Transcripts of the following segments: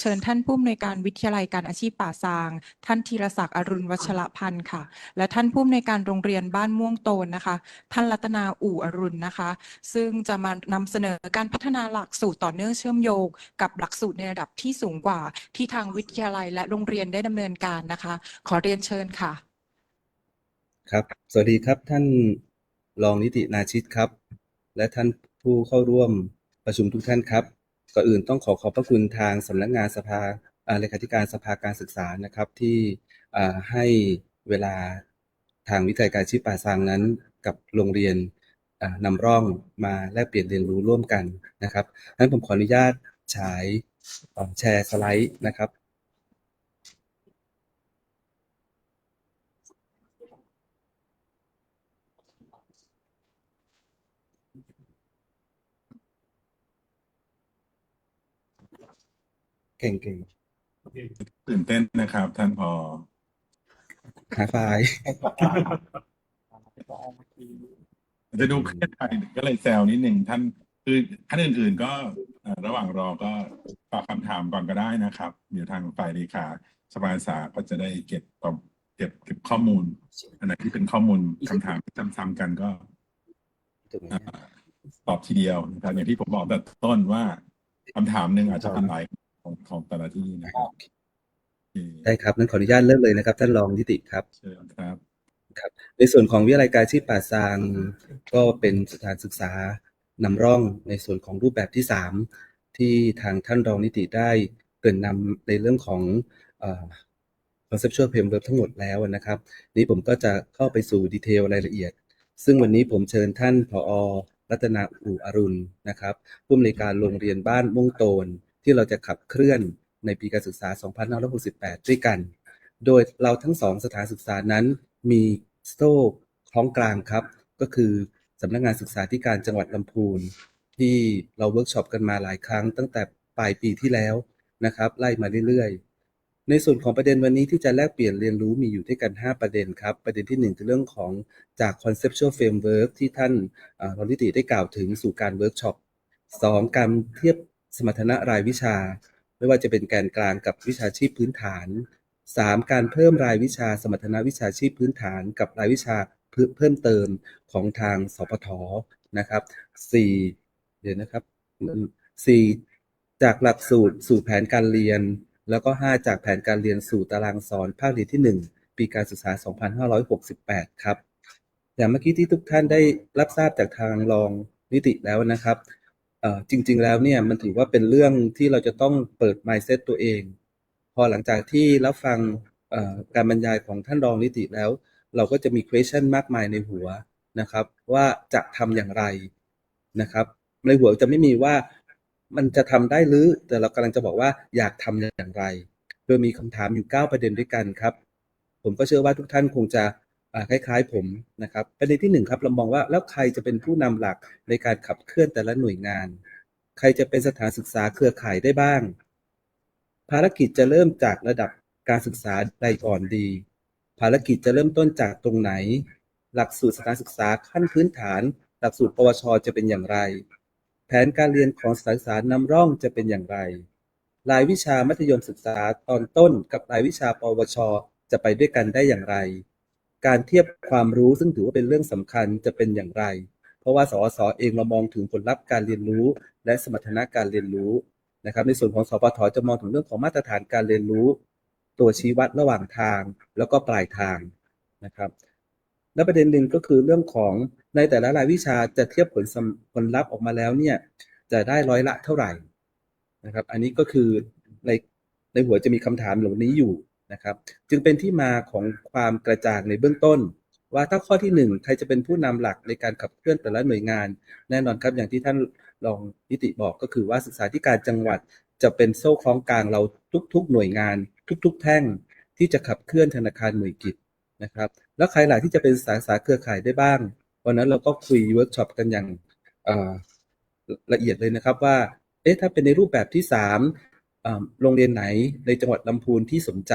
เชิญท่านผู้อำนวยการวิทยาลัยการอาชีพป่าซาง ท่านธีรศักดิ์อรุณวัชรพันธ์ค่ะ และท่านผู้อำนวยการโรงเรียนบ้านม่วงโตนนะคะ ท่านรัตนาอู่อรุณนะคะ ซึ่งจะมานำเสนอการพัฒนาหลักสูตรต่อเนื่องเชื่อมโยงกับหลักสูตรในระดับที่สูงกว่าที่ทางวิทยาลัยและโรงเรียนได้ดำเนินการนะคะ ขอเรียนเชิญค่ะ ครับ สวัสดีครับท่านรองนิตินาชิตครับ และท่านผู้เข้าร่วมประชุมทุกท่านครับ ก่อนอื่นต้องขอขอบพระคุณทางสำนักงานสภาเลขาธิการสภาการศึกษานะครับที่ให้เวลาทางวิทยาการชีพป่าซางนั้น กับโรงเรียนนำร่องมาแลกเปลี่ยนเรียนรู้ร่วมกันนะครับนั้นผมขออนุญาตฉายแชร์สไลด์นะครับ เก่งตื่นเต้นนะครับ ท่านพอๆหาไฟล์จะดูเครียดไปก็เลยแซวนิดหนึ่งท่านคือท่านอื่น ๆ ก็เอ่อระหว่างรอก็ฝากคำถามก่อนก็ได้นะครับ เดี๋ยวทางฝ่ายเลขาสภาศึกษาก็จะได้เก็บตอบเก็บเก็บข้อมูล อันไหนที่เป็นข้อมูลคำถามที่ซ้ำๆกันก็ถูกไหมอ่าตอบทีเดียวนะครับอย่างที่ผมบอกแต่ต้นว่าคำถามหนึ่งอาจจะเป็นหลาย ของของแต่ละที่นะครับโอเคได้ครับนั้นขออนุญาตเริ่มเลยนะครับ ท่านรองนิติครับเชิญครับในส่วนของวิทยาลัยการอาชีพป่าซางก็เป็นสถานศึกษานำร่องในส่วนของรูปแบบที่สามที่ทางท่านรองนิติได้เกรินนำในเรื่องของเอ่อ conceptual framework ทั้งหมดแล้วนะครับ นี้ผมก็จะเข้าไปสู่ดีเทลรายละเอียด ซึ่งวันนี้ผมเชิญท่านผอ รัตนาอู่อรุณนะครับผู้อำนวยการโรงเรียนบ้านม่วงโตน ที่เราจะขับเคลื่อนในปีการศึกษา 2568 ด้วยกัน โดยเราทั้งสองสถานศึกษานั้นมีโซ่คล้องกลางครับ ก็คือสำนักงานศึกษาธิการจังหวัดลำพูน ที่เราเวิร์กช็อปกันมาหลายครั้ง ตั้งแต่ปลายปีที่แล้วนะครับไล่มาเรื่อยๆ ในส่วนของประเด็นวันนี้ที่จะแลกเปลี่ยนเรียนรู้มีอยู่ด้วยกัน 5 ประเด็นครับ ประเด็นทีหนึ่1 คือเรื่องของจาก conceptual framework ที่ท่านรองนิติได้กล่าวถึงสู่การเวิร์กช็อป 2 การเทียบ สมรรถนะรายวิชา ไม่ว่าจะเป็นแกนกลางกับวิชาชีพพื้นฐาน 3. การเพิ่มรายวิชาสมรรถนะวิชาชีพพื้นฐาน กับรายวิชาเพิ่มเติมของทางสพทนะครับ 4. เดี๋ยวนะครับ 4. จากหลักสูตรสู่แผนการเรียน แล้วก็ 5 จากแผนการเรียนสู่ตารางสอนภาคเรียนที่ 1 ปีการศึกษา 2568 ครับอย่างเมื่อกี้ที่ทุกท่านได้รับทราบจากทางรองนิติแล้วนะครับ จริง ๆ แล้วเนี่ยมันถือว่าเป็นเรื่องที่เราจะต้องเปิด mindset ตัวเอง พอหลังจากที่รับฟังการบรรยายของท่านรองนิติแล้ว เราก็จะมี question มากมายในหัวนะครับ ว่าจะทำอย่างไรนะครับ ในหัวจะไม่มีว่ามันจะทำได้หรือ แต่เรากำลังจะบอกว่าอยากทำอย่างไร โดยมีคำถามอยู่ 9 ประเด็นด้วยกันครับ ผมก็เชื่อว่าทุกท่านคงจะ คล้ายๆผมนะครับประเด็นที่หนึ่งครับเรามองว่าแล้วใครจะเป็นผู้นำหลักในการขับเคลื่อนแต่ละหน่วยงาน ใครจะเป็นสถานศึกษาเครือข่ายได้บ้าง ภารกิจจะเริ่มจากระดับการศึกษาใดก่อนดี ภารกิจจะเริ่มต้นจากตรงไหน หลักสูตรสถานศึกษาขั้นพื้นฐาน หลักสูตรปวชจะเป็นอย่างไร แผนการเรียนของสถานศึกษานำร่องจะเป็นอย่างไร รายวิชามัธยมศึกษาตอนต้นกับรายวิชาปวช จะไปด้วยกันได้อย่างไร การเทียบความรู้ซึ่งถือว่าเป็นเรื่องสำคัญจะเป็นอย่างไร เพราะว่าสอสอเองเรามองถึงผลลัพธ์การเรียนรู้ และสมรรถนะการเรียนรู้นะครับ ในส่วนของสปทจะมองถึงเรื่องของมาตรฐานการเรียนรู้ ตัวชี้วัดระหว่างทาง แล้วก็ปลายทางนะครับและประเด็นหนึ่งก็คือเรื่องของในแต่ละรายวิชาจะเทียบผลผลลัพธ์ออกมาแล้วเนี่ยจะได้ร้อยละเท่าไหร่นะครับ อันนี้ก็คือในในหัวจะมีคำถามเหล่านี้อยู่ นะครับจึงเป็นที่มาของความกระจ่างในเบื้องต้น ว่าถ้าข้อที่หนึ่งใครจะเป็นผู้นำหลักในการขับเคลื่อนแต่ละหน่วยงาน แน่นอนครับอย่างที่ท่านรองนิติบอกก็คือว่าศึกษาธิการจังหวัดจะเป็นโซ่คล้องกลางเราทุกๆ หน่วยงาน ทุก ๆ แท่งที่จะขับเคลื่อนธนาคารหน่วยกิจนะครับแล้วใครหลายที่จะเป็นสาขาเครือข่ายได้บ้าง วันนั้นเราก็คุยเวิร์กช็อปกันอย่างละเอียดเลยนะครับว่าเอ๊ะถ้าเป็นในรูปแบบที่สาม โรงเรียนไหนในจังหวัดลำพูนที่สนใจ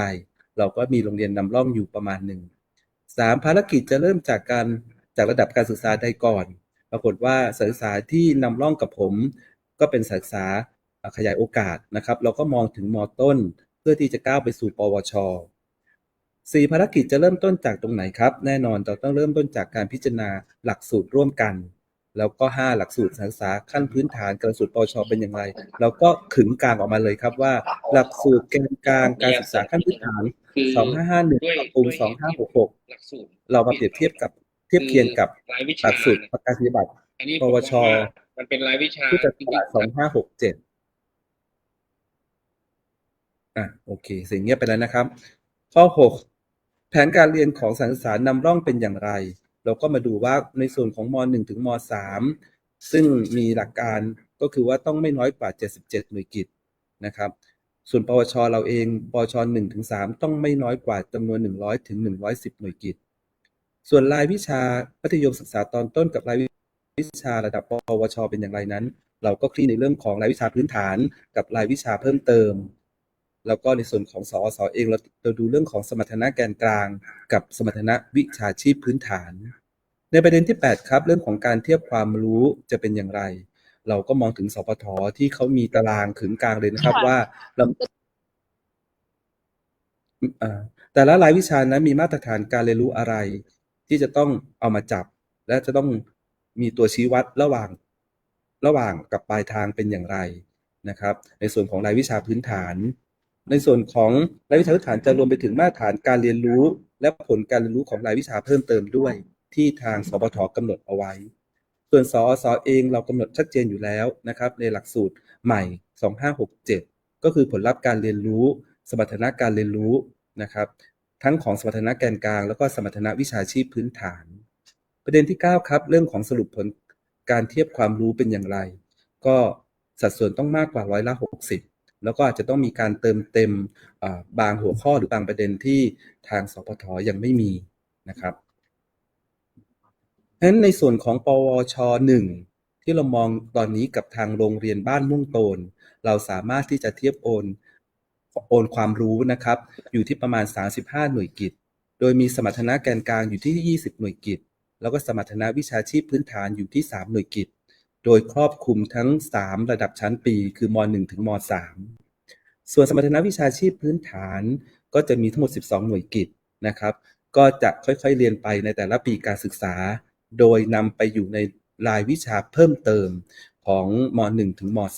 เราก็มีโรงเรียนนำร่องอยู่ประมาณหนึ่งสามภารกิจจะเริ่มจากการจากระดับการศึกษาใดก่อน ปรากฏว่าสศึกษาที่นำร่องกับผม ก็เป็นสศึกษาอ่าขยายโอกาสนะครับ เราก็มองถึงมต้น เพื่อที่จะก้าวไปสู่ปวชสี่ภารกิจจะเริ่มต้นจากตรงไหนครับ แน่นอนเราต้องเริ่มต้นจากการพิจารณาหลักสูตรร่วมกัน แล้วก็ห้าหลักสูตรศึกษาขั้นพื้นฐานกับหลักสูตรปวชเป็นอย่างไร เราก็ขึงกลางออกมาเลยครับว่า หลักสูตรแกนกลางการศึกษาขั้นพื้นฐานคือสองห้าห้าหนึ่งด้วยปรับปรุงด้วยสองห้าหกหกหลักสูตรเรามาเปรียบเทียบกับเทียบเคียงกับรายวิหชาลักสูตรประกาศนียบัตรอันนี้ปวชผมว่ามันเป็นรายวิชาพุทธศัจกราชสองริงๆห้าหกเจ็ดอะโอเค สิ่งเงียบไปแล้วนะครับ ข้อหกแผนการเรียนของสถานศึกษานำร่องเป็นอย่างไร เราก็มาดูว่าในส่วนของมหนึ่งถึงมสามซึ่งมีหลักการก็คือว่าต้องไม่น้อยกว่าเจ็ดสิบเจ็ดหน่วยกิตนะครับ ส่วนปวช เราเองปวชหนึ่งถึงสามต้องไม่น้อยกว่าจำนวนหนึ่งร้อยถึงหนึ่งร้อยสิบหน่วยกิตส่วนรายวิชามัธยมศึกษาตอนต้นกับรายวิชาระดับปวช เป็นอย่างไรนั้น เราก็คลี่ในเรื่องของรายวิชาพื้นฐานกับรายวิชาเพิ่มเติม แล้วก็ในส่วนของสอสอเองเราเราดูเรื่องของสมรรถนะแกนกลาง กับสมรรถนะวิชาชีพพื้นฐาน ในประเด็นที่ 8 ครับ เรื่องของการเทียบความรู้จะเป็นอย่างไร เราก็มองถึงสปทที่เขามีตารางขึงกลางเลยนะครับว่าเราอ่าแต่ละรายวิชานั้นมีมาตรฐานการเรียนรู้อะไร ที่จะต้องเอามาจับ และจะต้องมีตัวชี้วัดระหว่างระหว่างกับปลายทางเป็นอย่างไรนะครับ ในส่วนของรายวิชาพื้นฐาน ในส่วนของรายวิชาพื้นฐานจะรวมไปถึงมาตรฐานการเรียนรู้ และผลการเรียนรู้ของรายวิชาเพิ่มเติมด้วย ที่ทางสปทกำหนดเอาไว้ ส่วนสอสอเองเรากำหนดชัดเจนอยู่แล้วนะครับ ในหลักสูตรใหม่ 2567 ก็คือผลลัพธ์การเรียนรู้ สมรรถนะการเรียนรู้นะครับ ทั้งของสมรรถนะแกนกลาง แล้วก็สมรรถนะวิชาชีพพื้นฐาน ประเด็นที่ 9 ครับ เรื่องของสรุปผลการเทียบความรู้เป็นอย่างไร ก็สัดส่วนต้องมากกว่าร้อยละ 60 แล้วก็อาจจะต้องมีการเติมเต็มบางหัวข้อหรือบางประเด็นที่ทางสพทยังไม่มีนะครับฉะนั้นในส่วนของปวช1ที่เรามองตอนนี้กับทางโรงเรียนบ้านม่วงโตน เราสามารถที่จะเทียบโอนโอนความรู้นะครับ อยู่ที่ประมาณ 35 หน่วยกิตโดยมีสมรรถนะแกนกลางอยู่ที่ 20 หน่วยกิตแล้วก็สมรรถนะวิชาชีพพื้นฐานอยู่ที่ 3 หน่วยกิต โดยครอบคลุมทั้ง 3 ระดับชั้นปี คือม 1 ถึงม 3 ส่วนสมรรถนะวิชาชีพพื้นฐานก็จะมีทั้งหมด 12 หน่วยกิตนะครับ ก็จะค่อยๆเรียนไปในแต่ละปีการศึกษา โดยนำไปอยู่ในรายวิชาเพิ่มเติมของม 1 ถึงม 3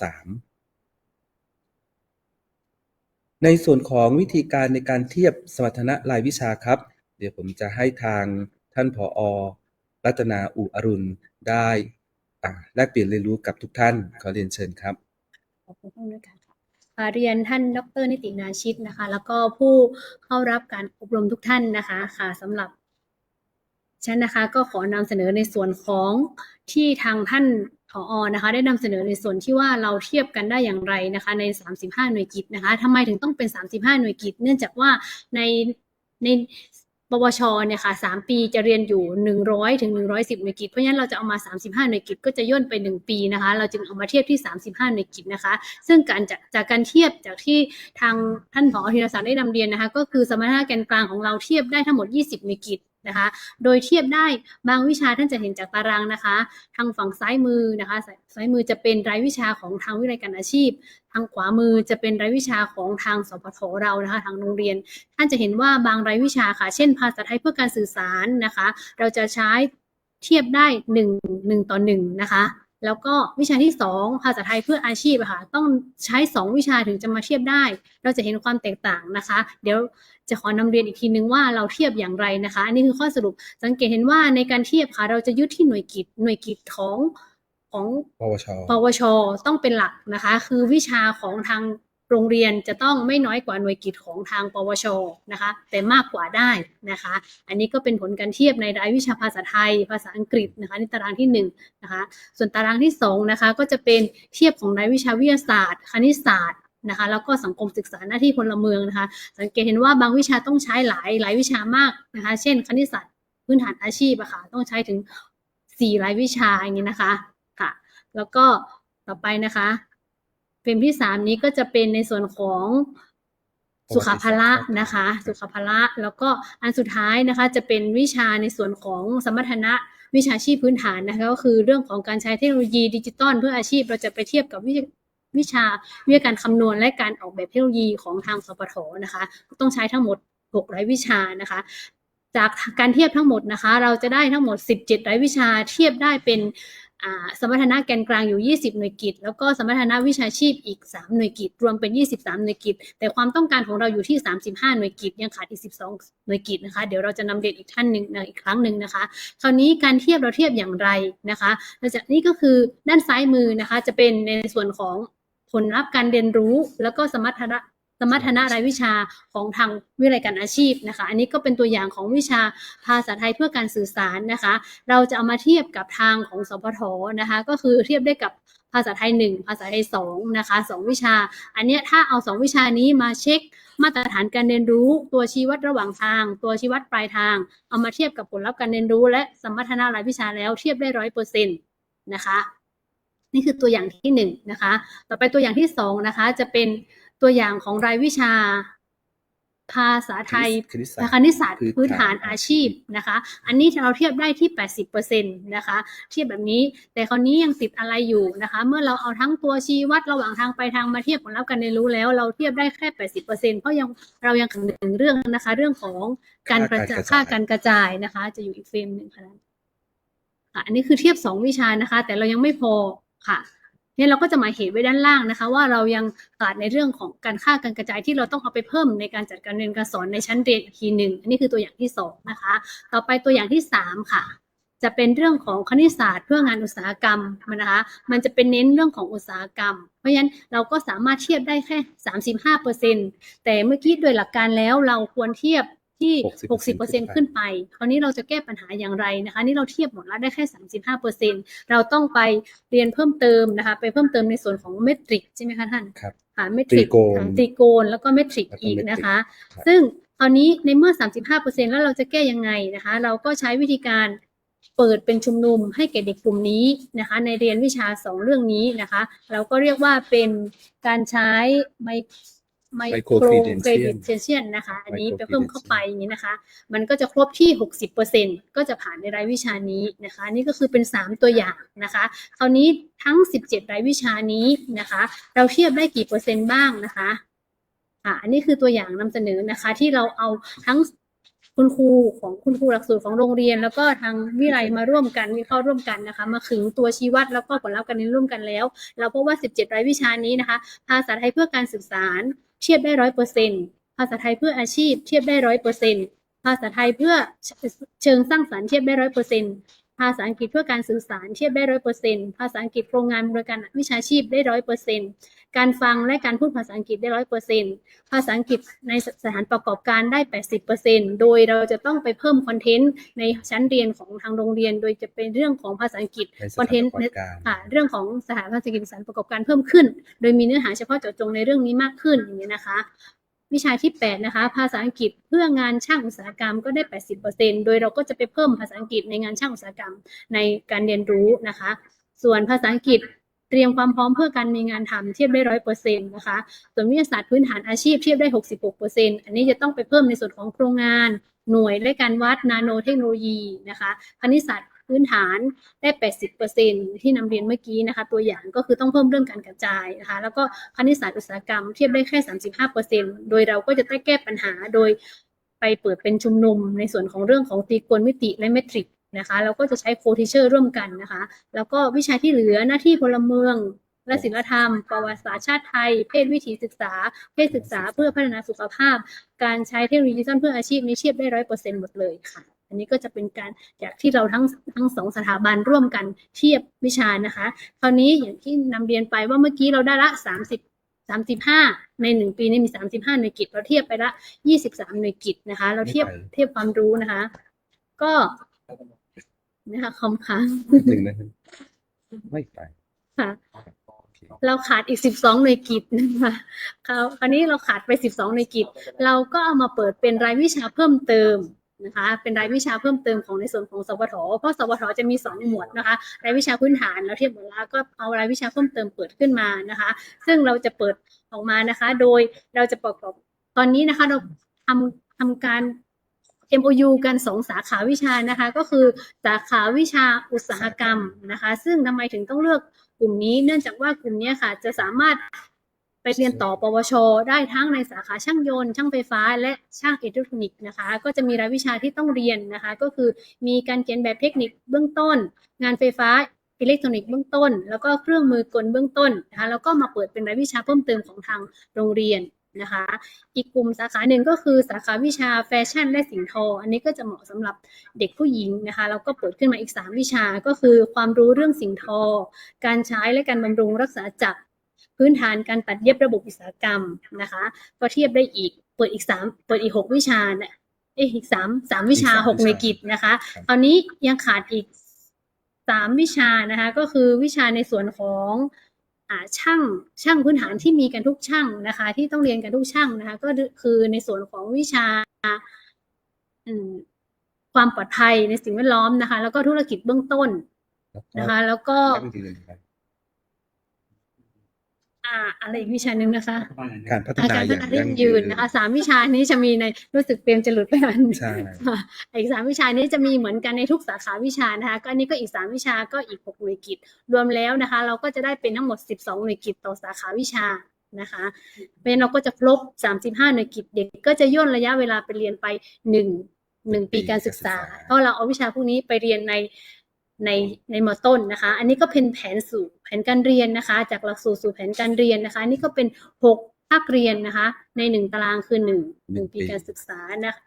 ในส่วนของวิธีการในการเทียบสมรรถนะรายวิชาครับ เดี๋ยวผมจะให้ทางท่านผอ รัตนาอุอรุณได้ แลกเปลี่ยนเรียนรู้กับทุกท่าน ขอเรียนเชิญครับ ขอบคุณท่านด้วยค่ะเรียนท่านดรนิตินาชิตนะคะ แล้วก็ผู้เข้ารับการอบรมทุกท่านนะคะค่ะสำหรับฉันนะคะก็ขอนำเสนอในส่วนของที่ทางท่านผออนะคะ ได้นำเสนอในส่วนที่ว่าเราเทียบกันได้อย่างไรนะคะ ใน 35 หน่วยกิจนะคะทำไมถึงต้องเป็น 35 หน่วยกิจ เนื่องจากว่าในใน วชเนี่ยค่ะสามปีจะเรียนอยู่หนึ่งร้อยถึงหนึ่งร้อยสิบหน่วยกิจ เพราะฉะนั้นเราจะเอามาสามสิบห้าหน่วยกิจก็จะย่นไปหนึ่งปีนะคะ เราจึงเอามาเทียบที่สามสิบห้าหน่วยกิจนะคะ ซึ่งการจากจากการเทียบจากที่ทางท่านผอธีรศักดิ์ได้นำเรียนนะคะ ก็คือสมรรถนะแกนกลางของเราเทียบได้ทั้งหมด20หน่วยกิจ นะคะ โดยเทียบได้บางวิชาท่านจะเห็นจากตารางนะคะ ทางฝั่งซ้ายมือนะคะซ้ายซ้ายมือจะเป็นรายวิชาของทางวิทยาการอาชีพ ทางขวามือจะเป็นรายวิชาของทางสพทเรานะคะ ทางโรงเรียน ท่านจะเห็นว่าบางรายวิชาค่ะ เช่น ภาษาไทยเพื่อการสื่อสารนะคะ เราจะใช้เทียบได้หนึ่งหนึ่งต่อหนึ่งนะคะ แล้วก็วิชาที่สองภาษาไทยเพื่ออาชีพอะค่ะต้องใช้สองวิชาถึงจะมาเทียบได้ เราจะเห็นความแตกต่างนะคะ เดี๋ยวจะขอนำเรียนอีกทีนึงว่าเราเทียบอย่างไรนะคะ อันนี้คือข้อสรุปสังเกตเห็นว่าในการเทียบค่ะ เราจะยึดที่หน่วยกิจหน่วยกิจของของปวช ปวช ต้องเป็นหลักนะคะ คือวิชาของทาง โรงเรียนจะต้องไม่น้อยกว่าหน่วยกิจของทางปวชนะคะ แต่มากกว่าได้นะคะ อันนี้ก็เป็นผลการเทียบในรายวิชาภาษาไทย ภาษาอังกฤษนะคะในตารางที่หนึ่งนะคะ ส่วนตารางที่สองนะคะก็จะเป็นเทียบของรายวิชาวิทยาศาสตร์ คณิตศาสตร์นะคะแล้วก็สังคมศึกษาหน้าที่พลเมืองนะคะ สังเกตเห็นว่าบางวิชาต้องใช้หลายหลายวิชามากนะคะ เช่น คณิตศาสตร์พื้นฐานอาชีพอะค่ะต้องใช้ถึงสี่รายวิชาอย่างนี้นะคะค่ะ แล้วก็ต่อไปนะคะ เฟรมที่สามนี้ก็จะเป็นในส่วนของสุขภาระนะคะ สุขภาระแล้วก็อันสุดท้ายนะคะ จะเป็นวิชาในส่วนของสมรรถนะวิชาชีพพื้นฐานนะคะก็คือเรื่องของการใช้เทคโนโลยีดิจิตอลเพื่ออาชีพเราจะไปเทียบกับวิวิชาวิทยาการคำนวณและการออกแบบเทคโนโลยีของทางสปทนะคะ ต้องใช้ทั้งหมด6รายวิชานะคะ จากการเทียบทั้งหมดนะคะ เราจะได้ทั้งหมด 17รายวิชาเทียบได้เป็นอ่า สมรรถนะแกนกลางอยู่ 20 หน่วยกิต แล้วก็สมรรถนะวิชาชีพอีก 3 หน่วยกิต รวมเป็น 23 หน่วยกิต แต่ความต้องการของเราอยู่ที่ 35 หน่วยกิต ยังขาดอีก 12 หน่วยกิตนะคะ เดี๋ยวเราจะนำเรียนอีกท่านหนึ่งนอีกครั้งหนึ่งนะคะ คราวนี้การเทียบเราเทียบอย่างไรนะคะเราจะนี่ก็คือด้านซ้ายมือนะคะ จะเป็นในส่วนของผลลัพธ์การเรียนรู้ แล้วก็สมรรถนะ สมรรถนะรายวิชาของทางวิทยาลัยการอาชีพนะคะ อันนี้ก็เป็นตัวอย่างของวิชาภาษาไทยเพื่อการสื่อสารนะคะ เราจะเอามาเทียบกับทางของสพทนะคะ ก็คือเทียบได้กับภาษาไทยหนึ่งภาษาไทยสองนะคะสองวิชา อันเนี้ยถ้าเอาสองวิชานี้มาเช็คมาตรฐานการเรียนรู้ ตัวชี้วัดระหว่างทาง ตัวชี้วัดปลายทาง เอามาเทียบกับผลลัพธ์การเรียนรู้ และสมรรถนะรายวิชาแล้วเทียบได้ร้อยเปอร์เซ็นต์นะคะ นี่คือตัวอย่างที่หนึ่งนะคะ ต่อไปตัวอย่างที่สองนะคะจะเป็น ตัวอย่างของรายวิชา ภาษาไทยคณิตศาสตร์คณิตศาสตร์พื้พื้นนฐาฐานนอาชีพนะคะ อันนี้เราเทียบได้ที่ 80%นะคะ เทียบแบบนี้ แต่คราวนี้ยังติดอะไรอยู่นะคะ เมื่อเราเอาทั้งตัวชี้วัดระหว่างทางไปทางมาเทียบผลลัพธ์การเรียนรู้แล้ว เราเทียบได้แค่ 80%เพราะยังเรายังขังถึงเรื่องนะคะ เรื่องของการกระจายค่าการกระจายนะคะ จะอยู่อีกเฟรมหนึ่งค่ะค่ะอันนี้คือเทียบสองวิชานะคะ แต่เรายังไม่พอค่ะ เนี่ยเราก็จะหมายเหตุไว้ด้านล่างนะคะ ว่าเรายังขาดในเรื่องของการค่าการกระจายที่เราต้องเอาไปเพิ่มในการจัดการเรียนการสอนในชั้นเรียนอีกทีหนึ่งอันนี้คือตัวอย่างที่สองนะคะ ต่อไปตัวอย่างที่สามค่ะ จะเป็นเรื่องของคณิตศาสตร์เพื่องานอุตสาหกรรมนะคะ มันจะเป็นเน้นเรื่องของอุตสาหกรรม เพราะฉะนั้นเราก็สามารถเทียบได้แค่สามสิบห้าเปอร์เซ็นแต่เมื่อกี้โดยหลักการแล้วเราควรเทียบ ที่หกสิบเปอร์เซ็น60%ขึ้นไป คราวนี้เราจะแก้ปัญหาอย่างไรนะคะ นี่เราเทียบหมดแล้วได้แค่สามสิบห้าเปอร์เซ็นเราต้องไปเรียนเพิ่มเติมนะคะ ไปเพิ่มเติมในส่วนของเมตริกใช่ไหมคะท่านครับค่ะเมตริกตรีโกณตรีโกณแล้วก็เมตริกแล้วก็อีกเมตริกนะคะครับซึ่งคราวนี้ในเมื่อ 35%แล้วเราจะแก้ยังไงนะคะ เราก็ใช้วิธีการเปิดเป็นชุมนุมให้แก่เด็กกลุ่มนี้นะคะ ในเรียนวิชาสองเรื่องนี้นะคะ เราก็เรียกว่าเป็นการใช้ไม ไมโคร Micro เครดิต credential เชียนนะคะ อันนี้ Micro ไปเพิ่มเข้าไปอย่างนี้นะคะ มันก็จะครบที่ 60%ก็จะผ่านในรายวิชานี้นะคะ นี่ก็คือเป็น 3 ตัวอย่างนะคะ คราวนี้ทั้ง 17 รายวิชานี้นะคะ เราเทียบได้กี่เปอร์เซ็นต์บ้างนะคะค่ะอันนี้คือตัวอย่างนำเสนอนะคะ ที่เราเอาทั้งคุณครูของคุณครูหลักสูตรของโรงเรียน แล้วก็ทางวิไลมาร่วมกันวิเคราะห์ร่วมกันนะคะ มาขึงตัวชี้วัดแล้วก็ผลลัพธ์การเรียนร่วมกันแล้ว เราพบว่า 17 รายวิชานี้นะคะ ภาษาไทยเพื่อการสื่อสาร เทียบได้ร้อยเปอร์เซ็นภาษาไทยเพื่ออาชีพเทียบได้ร้อยเปอร์เซ็นภาษาไทยเพื่อเชิงสร้างสรรค์เทียบได้ร้อยเปอร์เซ็น ภาษาอังกฤษเพื่อการสื่อสารเทียบได้ร้อยเปอร์เซ็นภาษาอังกฤษโครงงานบริการวิชาชีพได้ร้อยเปอร์เซ็นการฟังและการพูดภาษาอังกฤษได้ร้อยเปอร์เซ็นภาษาอังกฤษในสถานประกอบการได้แปดสิบเปอร์เซ็นโดยเราจะต้องไปเพิ่มคอนเทนต์ในชั้นเรียนของทางโรงเรียน โดยจะเป็นเรื่องของภาษาอังกฤษในสคอนถาเทนนต์ประกอบการค่ะเรื่องของสถานภาษากิจสารประกอบการเพิ่มขึ้น โดยมีเนื้อหาเฉพาะเจาะจงในเรื่องนี้มากขึ้นอย่างนี้ยนะคะ วิชาที่ 8 นะคะ ภาษาอังกฤษเพื่องานช่างอุตสาหกรรมก็ได้ 80%โดยเราก็จะไปเพิ่มภาษาอังกฤษในงานช่างอุตสาหกรรมในการเรียนรู้นะคะ ส่วนภาษาอังกฤษเตรียมความพร้อมเพื่อการมีงานทำเทียบได้ร้อยเปอร์เซ็นต์นะคะ ส่วนวิทยาศาสตร์พื้นฐานอาชีพเทียบได้66%อันนี้จะต้องไปเพิ่มในส่วนของโครงงาน หน่วยและการวัดนาโนเทคโนโลยีนะคะ คณิตศาสตร์ พื้นฐานได้ 80%ที่นำเรียนเมื่อกี้นะคะ ตัวอย่างก็คือต้องเพิ่มเรื่องการกระจายนะคะ แล้วก็คณิตศาสตร์อุตสาหกรรมเทียบได้แค่ 35%โดยเราก็จะได้แก้ปัญหาโดยไปเปิดเป็นชุมนุมในส่วนของเรื่องของตรีโกณมิติและเมตริกนะคะเราก็จะใช้โคทิเชอร์ร่วมกันนะคะ แล้วก็วิชาที่เหลือหน้าที่พลเมืองและศิลธรรม ประวัติศาสตร์ชาติไทย เพศวิถีศึกษา เพศศึกษาเพื่อพัฒนาสุขภาพ การใช้เทคโนโลยีดิจิทัลเพื่ออาชีพนี้เทียบได้ร้อยเปอร์เซ็นต์หมดเลยค่ะ นนี้ก็จะเป็นการจากที่เราทั้งทั้งสองสถาบันร่วมกันเทียบวิชานะคะ คราวนี้อย่างที่นำเรียนไปว่าเมื่อกี้เราได้ละสามสิบสามสิบห้าในหนึ่งปีนี้มีสามสิบห้าหน่วยกิจ เราเทียบไปละยี่สิบสามหน่วยกิจนะคะ เราเทียบไม่ไปเทียบความรู้นะคะ ก็นะคะคอมค้างหนึ่งนะครับไม่ไปค่ะโอเคเราขาดอีก 12 หน่วยกิจนะคะคราวคราวนี้เราขาดไป 12 หน่วยกิจ เราก็เอามาเปิดเป็นรายวิชาเพิ่มเติม นะคะเป็นรายวิชาเพิ่มเติมของในส่วนของสวทเพราะสวทจะมี 2 หมวดนะคะรายวิชาพื้นฐานแล้วเทียบหมดแล้วก็เอารายวิชาเพิ่มเติมเปิดขึ้นมานะคะ ซึ่งเราจะเปิดออกมานะคะ โดยเราจะประกอบตอนนี้นะคะเราทำทำการ MOU กันสองสาขาวิชานะคะ ก็คือสาขาวิชาอุตสาหกรรมนะคะ ซึ่งทำไมถึงต้องเลือกกลุ่มนี้ เนื่องจากว่ากลุ่มนี้ค่ะจะสามารถ ไปเรียนต่อปวช ได้ทั้งในสาขาช่างยนต์ ช่างไฟฟ้า และช่างอิเล็กทรอนิกส์นะคะ ก็จะมีรายวิชาที่ต้องเรียนนะคะ ก็คือมีการเขียนแบบเทคนิคเบื้องต้น งานไฟฟ้าอิเล็กทรอนิกส์เบื้องต้น แล้วก็เครื่องมือกลเบื้องต้นนะคะแล้วก็มาเปิดเป็นรายวิชาเพิ่มเติมของทางโรงเรียนนะคะอีกกลุ่มสาขาหนึ่งก็คือสาขาวิชาแฟชั่นและสินทอ อันนี้ก็จะเหมาะสำหรับเด็กผู้หญิงนะคะแล้วก็เปิดขึ้นมาอีก 3 วิชาก็คือความรู้เรื่องสินทอ การใช้และการบำรุงรักษาจักร พื้นฐานการตัดเย็บระบบอุตสาหกรรมนะคะก็เทียบได้อีกเปิดอีกสามเปิดอีกหกวิชาเนี่ยเอ้ยอีกสามสามวิชาอีกสามหกหน่วยวิชากิจนะคะครับคราวนี้ยังขาดอีกสามวิชานะคะก็คือวิชาในส่วนของอ่าช่างช่างพื้นฐานที่มีกันทุกช่างนะคะ ที่ต้องเรียนกันทุกช่างนะคะ ก็คือในส่วนของวิชาอืมความปลอดภัยในสิ่งแวดล้อมนะคะ แล้วก็ธุรกิจเบื้องต้นแล้วก็นะคะ แล้วก็ยั่งยืนครับ อ่าอะไรอีกวิชาหนึ่งนะคะ การพัฒอานาการอพัย่าฒงนายั่ยั่งงยืยืนน นะคะสามวิชานี้จะมีในรู้สึกเปรมจะหลุดไปอันหนึ่งใช่ ค่ะอีกสามวิชานี้จะมีเหมือนกันในทุกสาขาวิชานะคะก็อันนี้ก็อีกสามวิชาก็อีกหกหน่วยกิจ รวมแล้วนะคะ เราก็จะได้เป็นทั้งหมดสิบสองหน่วยกิจต่อสาขาวิชานะคะเพราะฉะนั้นเราก็จะครบสามสิบห้าหน่วยกิจเด็ก ก็จะย่นระยะเวลาไปเรียนไปหนึ่งหนึ่งปีการศึกษาเพราะเราเอาวิชาพวกนี้ไปเรียนใน ในในมต้นนะคะ อันนี้ก็เป็นแผนสู่แผนการเรียนนะคะ จากหลักสูตรสู่แผนการเรียนนะคะอันนี้ก็เป็นหกภาคเรียนนะคะ ในหนึ่งตารางคือหนึ่งหนึ่งปีการศึกษานะคะ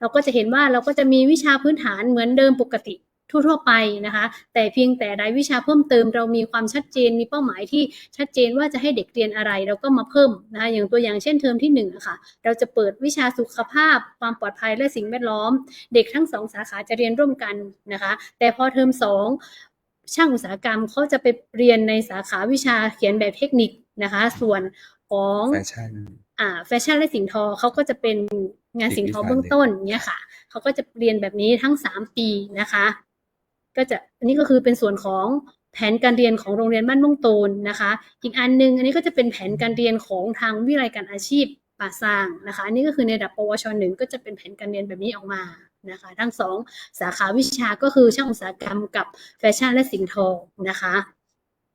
เราก็จะเห็นว่าเราก็จะมีวิชาพื้นฐานเหมือนเดิมปกติ ทั่วๆไปนะคะ แต่เพียงแต่รายวิชาเพิ่มเติมเรามีความชัดเจนมีเป้าหมายที่ชัดเจนว่าจะให้เด็กเรียนอะไรเราก็มาเพิ่มนะคะอย่างตัวอย่างเช่นเทอมที่หนึ่งอะค่ะเราจะเปิดวิชาสุขภาพ ความปลอดภัยและสิ่งแวดล้อม เด็กทั้งสองสาขาจะเรียนร่วมกันนะคะ แต่พอเทอมสองช่างอุตสาหกรรมเขาจะไปเรียนในสาขาวิชาเขียนแบบเทคนิคนะคะ ส่วนของแฟชั่นอ่าแฟชั่นและสินทอเขาก็จะเป็นงานสินทอเบื้องต้นเนี้ยค่ะเขาก็จะเรียนแบบนี้ทั้งสามปีนะคะ ก็จะอันนี้ก็คือเป็นส่วนของแผนการเรียนของโรงเรียนบ้านม่วงโตนนะคะ อีกอันหนึงอันนี้ก็จะเป็นแผนการเรียนของทางวิทยาลัยการอาชีพป่าซางนะคะ อันนี้ก็คือในระดับปวชหนึ่งก็จะเป็นแผนการเรียนแบบนี้ออกมานะคะ ทั้งสองสาขาวิชาก็คือช่างอุตสาหกรรมกับแฟชั่นและสินทอนะคะ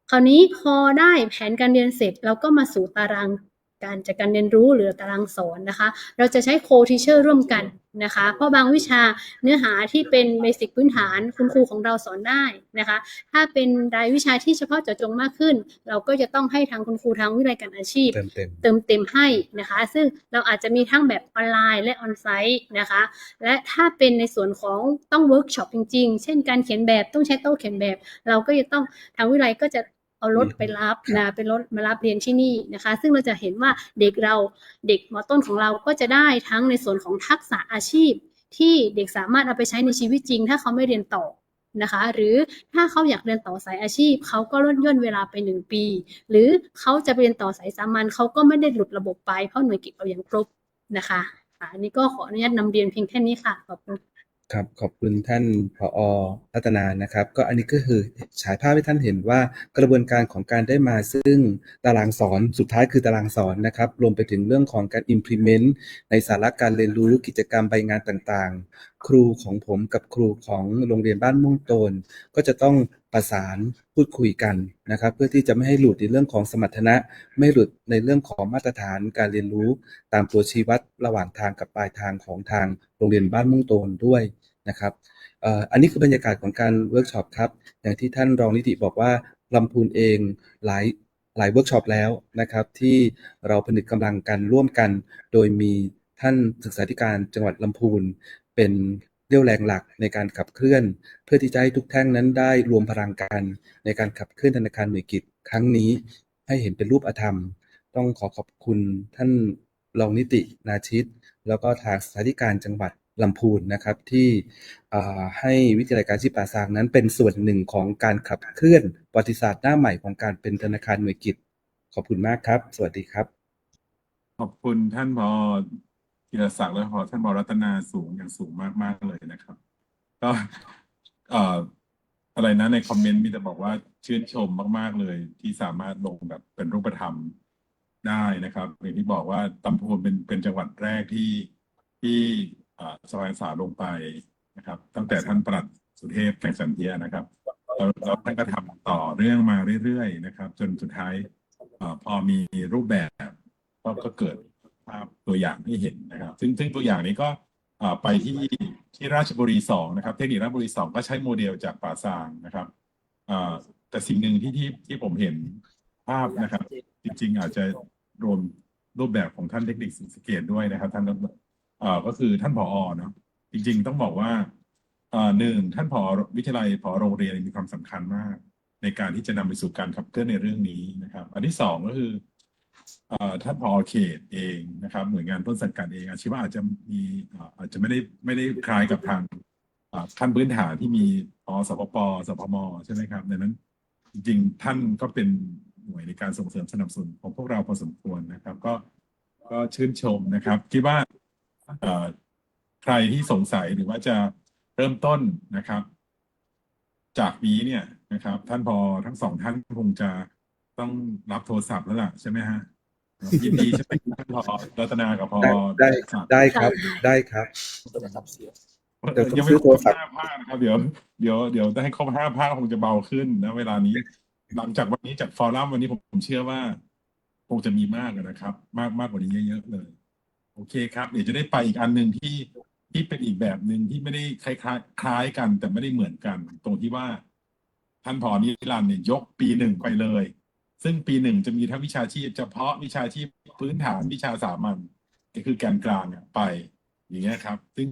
คราวนี้พอได้แผนการเรียนเสร็จเราก็มาสู่ตาราง การจัดการเรียนรู้หรือตารางสอนนะคะ เราจะใช้โคทีเชอร์ร่วมกันนะคะ เพราะบางวิชาเนื้อหาที่เป็นเบสิกพื้นฐานคุณครูของเราสอนได้นะคะ ถ้าเป็นรายวิชาที่เฉพาะเจาะจงมากขึ้น เราก็จะต้องให้ทางคุณครูทางวิทยาลัยการอาชีพ เติมเต็มเติมเต็มให้นะคะ ซึ่งเราอาจจะมีทั้งแบบออนไลน์และออนไซต์นะคะ และถ้าเป็นในส่วนของต้องเวิร์กช็อปจริงๆ เช่นการเขียนแบบต้องใช้โต๊ะเขียนแบบ เราก็จะต้องทางวิทยาลัยก็จะ เอารถไปรับนะเป็นรถมารับเรียนที่นี่นะคะ ซึ่งเราจะเห็นว่าเด็กเราเด็กมต้นของเราก็จะได้ทั้งในส่วนของทักษะอาชีพ ที่เด็กสามารถเอาไปใช้ในชีวิตจริง ถ้าเขาไม่เรียนต่อนะคะ หรือถ้าเขาอยากเรียนต่อสายอาชีพ เขาก็ลดย่นเวลาไปหนึ่งปี หรือเขาจะไปเรียนต่อสายสามัญเขาก็ไม่ได้หลุดระบบไปเพราะหน่วยกิจเรายังครบนะคะค่ะอันนี้ก็ขออนุญาตนำเรียนเพียงแค่นี้ค่ะขอบคุณ ครับ ขอบคุณท่านผอรัตนานะครับ ก็อันนี้ก็คือฉายภาพให้ท่านเห็นว่ากระบวนการของการได้มาซึ่งตารางสอนสุดท้ายคือตารางสอนนะครับ รวมไปถึงเรื่องของการ implement ในสาระการเรียนรู้กิจกรรมใบงานต่างๆ ครูของผมกับครูของโรงเรียนบ้านม่วงโตน ก็จะต้องประสานพูดคุยกันนะครับ เพื่อที่จะไม่ให้หลุดในเรื่องของสมรรถนะ ไม่หลุดในเรื่องของมาตรฐานการเรียนรู้ ตามตัวชี้วัดระหว่างทางกับปลายทางของทางโรงเรียนบ้านมุ่งโตนด้วย นะครับอันนี้คือบรรยากาศของการเวิร์กช็อปครับ อย่างที่ท่านรองนิติบอกว่าลำพูนเองหลายหลายเวิร์กช็อปแล้วนะครับ ที่เราผนึกกำลังกันร่วมกัน โดยมีท่านศึกษาธิการจังหวัดลำพูนเป็นเรี่ยวแรงหลักในการขับเคลื่อน เพื่อที่จะให้ทุกแท่งนั้นได้รวมพลังกันในการขับเคลื่อนธนาคารหน่วยกิจครั้งนี้ให้เห็นเป็นรูปธรรม ต้องขอขอบคุณท่านรองนิตินาชิต แล้วก็ทางสถาธิการจังหวัด ลำพูนนะครับที่ให้วิทยาลัยการชีพป่าซางนั้นเป็นส่วนหนึ่งของการขับเคลื่อนประวัติศาสตร์หน้าใหม่ของการเป็นธนาคารหน่วยกิจ ขอบคุณมากครับ สวัสดีครับ ขอบคุณท่านพอธีรศักดิ์และพอท่านพอรัตนาสูงอย่างสูงมาก ๆ เลยนะครับ ก็เอ่ออะไรนะในคอมเมนต์มีแต่บอกว่าชื่นชมมาก ๆ เลยที่สามารถลงแบบเป็นรูปธรรมได้นะครับอย่างที่บอกว่าตำพูนเป็นเป็นจังหวัดแรกที่ที่ สภาศึกษาลงไปนะครับ ตั้งแต่ท่านปรัดสุเทพแก่นสันเทียนะครับแล้วท่านก็ทำต่อเรื่องมาเรื่อยๆนะครับ จนสุดท้ายอพอมีรูปแบบก็ก็เกิดภาพตัวอย่างให้เห็นนะครับ ซึ่งซึ่งตัวอย่างนี้ก็ไปที่ที่ราชบุรีสองนะครับ เทคนิคราชบุรีสองก็ใช้โมเดลจากป่าซางนะครับแต่สิ่งหนึ่งที่ที่ที่ผมเห็นภาพนะครับ จริง ๆ อาจจะรวมรูปแบบของท่านเทคนิคศรีสเกตด้วยนะครับ ท่าน เอ่อก็คือท่านผอเนาะจริง ๆ ต้องบอกว่าเอ่อหนึ่งท่านผอวิทยาลัยผอโรงเรียนมีความสำคัญมาก ในการที่จะนำไปสู่การขับเคลื่อนในเรื่องนี้นะครับ อันที่สองก็คือเอ่อท่านผอเขตเองนะครับ หน่วยงานต้นสังกัดเองอาชีวะอาจจะมีอาจจะไม่ได้ไม่ได้คล้ายกับทางเอ่อขั้นพื้นฐานที่มีอสปปสพมใช่ไหมครับดังนั้นจริงๆท่านก็เป็นหน่วยในการส่งเสริมสนับสนุนของพวกเราพอสมควรนะครับ ก็ก็ชื่นชมนะครับ คิดว่า ใครที่สงสัยหรือว่าจะเริ่มต้นนะครับ จากนี้เนี่ยนะครับ ท่านพอทั้งสองท่านคงจะต้องรับโทรศัพท์แล้วล่ะใช่ไหมฮะยินดีใช่ไหมท่านพอรัตนากับพอได้ได้ครับได้ครับเดี๋ยวต้องซื้อโทรศัพท์ห้าภาคนะครับ เดี๋ยวเดี๋ยวเดี๋ยวได้ให้ครบห้าภาคคงจะเบาขึ้นนะเวลานี้ หลังจากวันนี้จากฟอรัมวันนี้ผมเชื่อว่า คงจะมีมากอะนะครับ มากมากกว่านี้เยอะๆเลย โอเคครับ เดี๋ยวจะได้ไปอีกอันหนึ่งที่ที่เป็นอีกแบบหนึ่งที่ไม่ได้คล้ายคล้ายกัน แต่ไม่ได้เหมือนกัน ตรงที่ว่า ท่านพอนิรันดร์เนี่ยยกปีหนึ่งไปเลย ซึ่งปีหนึ่งจะมีทั้งวิชาชีพ เฉพาะวิชาชีพพื้นฐานวิชาสามัญก็คือแกนกลางเนี่ยไป อย่างเงี้ยครับ ซึ่ง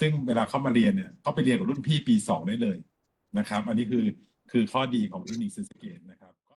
ซึ่งเวลาเข้ามาเรียนเนี่ยเขาไปเรียนกับรุ่นพี่ปีสองได้เลยนะครับ อันนี้คือคือข้อดีของเทคนิคศรีสเกตนะครับ